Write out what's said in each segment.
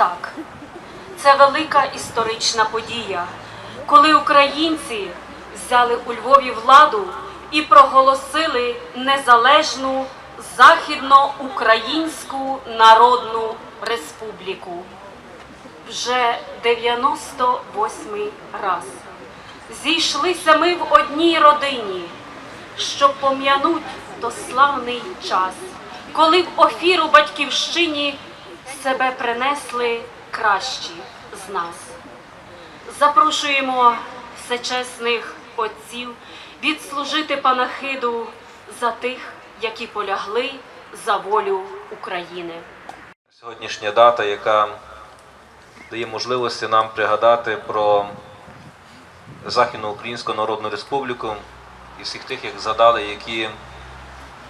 Так, це велика історична подія, коли українці взяли у Львові владу і проголосили незалежну Західноукраїнську Народну Республіку. Вже 98 раз. Зійшлися ми в одній родині, щоб пом'януть то славний час, коли в офіру батьківщині себе принесли кращі з нас. Запрошуємо всечесних отців відслужити панахиду за тих, які полягли за волю України. Сьогоднішня дата, яка дає можливості нам пригадати про Західноукраїнську Народну Республіку і всіх тих, як згадали, які,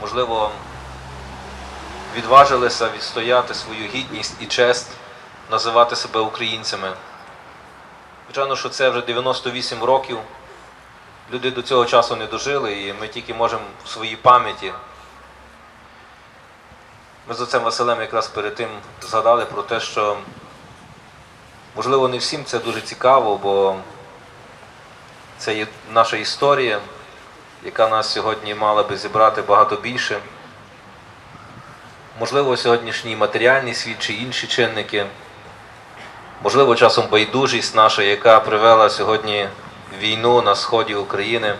можливо, відважилися відстояти свою гідність і честь, називати себе українцями. Звичайно, що це вже 98 років. Люди до цього часу не дожили, і ми тільки можемо в своїй пам'яті ми з отцем Василем якраз перед тим згадали про те, що можливо не всім це дуже цікаво, бо це є наша історія, яка нас сьогодні мала би зібрати багато більше. Можливо, сьогоднішній матеріальний світ чи інші чинники, можливо, часом байдужість наша, яка привела сьогодні війну на сході України.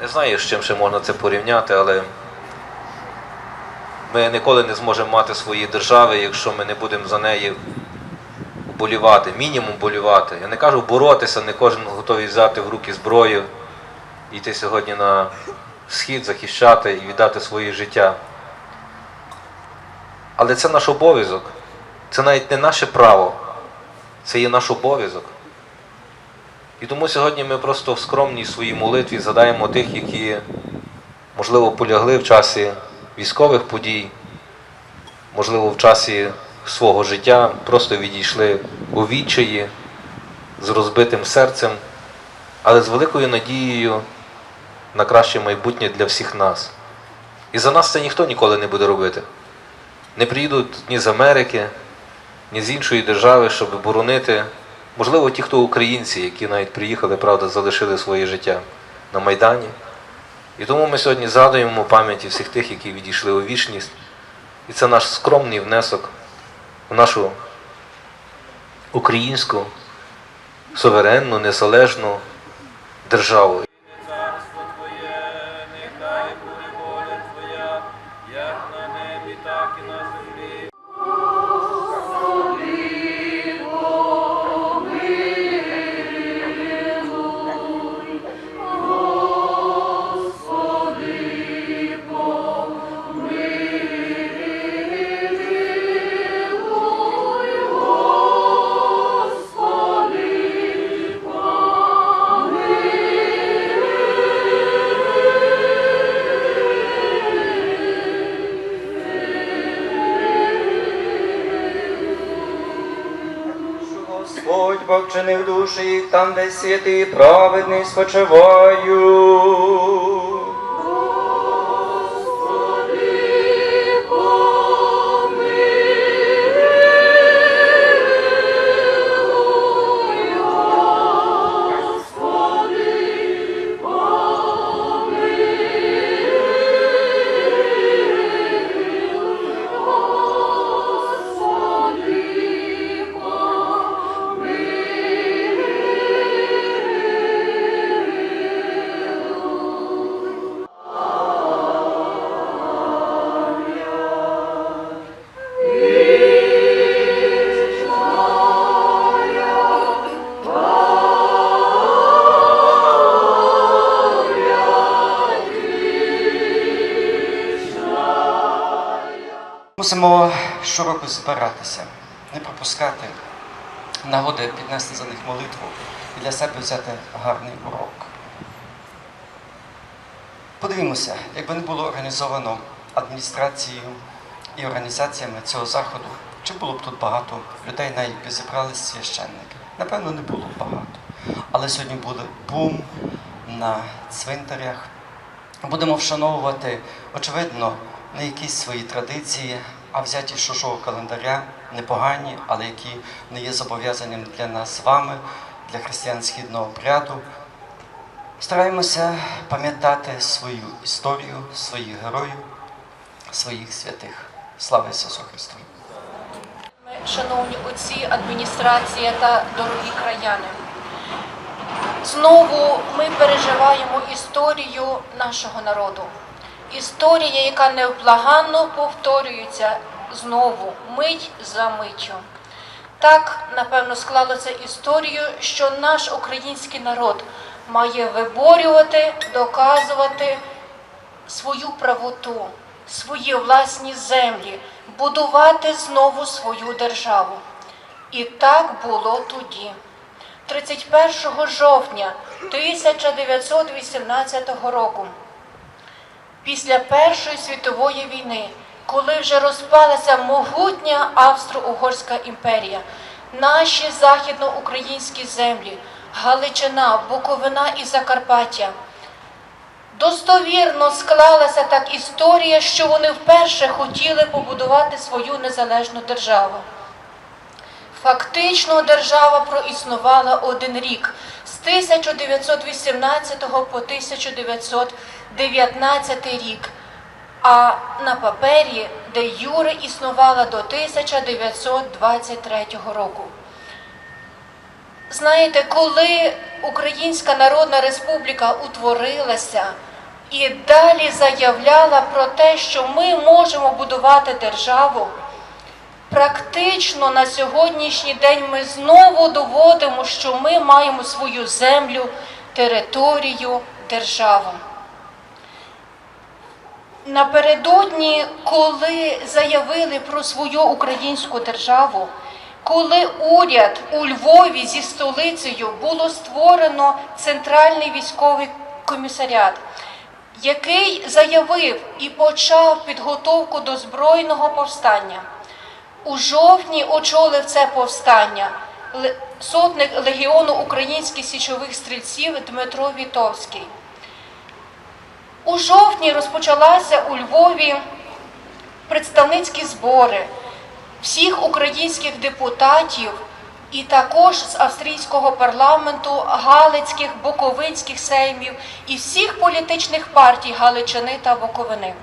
Не знаю, з чим ще можна це порівняти, але ми ніколи не зможемо мати свої держави, якщо ми не будемо за неї вболівати, мінімум болівати. Я не кажу боротися, не кожен готовий взяти в руки зброю, йти сьогодні на схід, захищати і віддати своє життя. Але це наш обов'язок. Це навіть не наше право, це є наш обов'язок. І тому сьогодні ми просто в скромній своїй молитві згадаємо тих, які, можливо, полягли в часі військових подій, можливо, в часі свого життя просто відійшли у відчаї з розбитим серцем, але з великою надією на краще майбутнє для всіх нас. І за нас це ніхто ніколи не буде робити. Не приїдуть ні з Америки, ні з іншої держави, щоб боронити. Можливо, ті, хто українці, які навіть приїхали, правда, залишили своє життя на Майдані. І тому ми сьогодні згадуємо пам'яті всіх тих, які відійшли у вічність. І це наш скромний внесок в нашу українську, суверенну, незалежну державу. Бог душі там, де святий праведний спочивають. Мусимо щороку збиратися, не пропускати нагоди піднести за них молитву і для себе взяти гарний урок. Подивімося, якби не було організовано адміністрацією і організаціями цього заходу, чи було б тут багато людей, навіть би зібрались священники? Напевно, не було б багато. Але сьогодні буде бум на цвинтарях. Будемо вшановувати, очевидно, не якісь свої традиції, а взяті з чужого календаря непогані, але які не є зобов'язанням для нас з вами, для християн східного обряду. Стараємося пам'ятати свою історію, своїх героїв, своїх святих. Слава Ісусу Христу! Шановні отці, адміністрація та дорогі краяни, знову ми переживаємо історію нашого народу. Історія, яка невблаганно повторюється знову, мить за миттю. Так, напевно, склалося історію, що наш український народ має виборювати, доказувати свою правоту, свої власні землі, будувати знову свою державу. І так було тоді. 31 жовтня 1918 року, після Першої світової війни, коли вже розпалася могутня Австро-Угорська імперія, наші західноукраїнські землі, Галичина, Буковина і Закарпаття Достовірно склалася так історія, що вони вперше хотіли побудувати свою незалежну державу. Фактично держава проіснувала один рік з 1918 по 1919 рік, а на папері, де Юре існувала до 1923 року. Знаєте, коли Українська Народна Республіка утворилася і далі заявляла про те, що ми можемо будувати державу, практично на сьогоднішній день ми знову доводимо, що ми маємо свою землю, територію, державу. Напередодні, коли заявили про свою українську державу, коли уряд у Львові зі столицею було створено центральний військовий комісаріат, який заявив і почав підготовку до збройного повстання. У жовтні очолив це повстання сотник легіону українських січових стрільців Дмитро Вітовський. У жовтні розпочалася у Львові представницькі збори всіх українських депутатів і також з австрійського парламенту, галицьких, буковинських сеймів і всіх політичних партій Галичини та Буковини.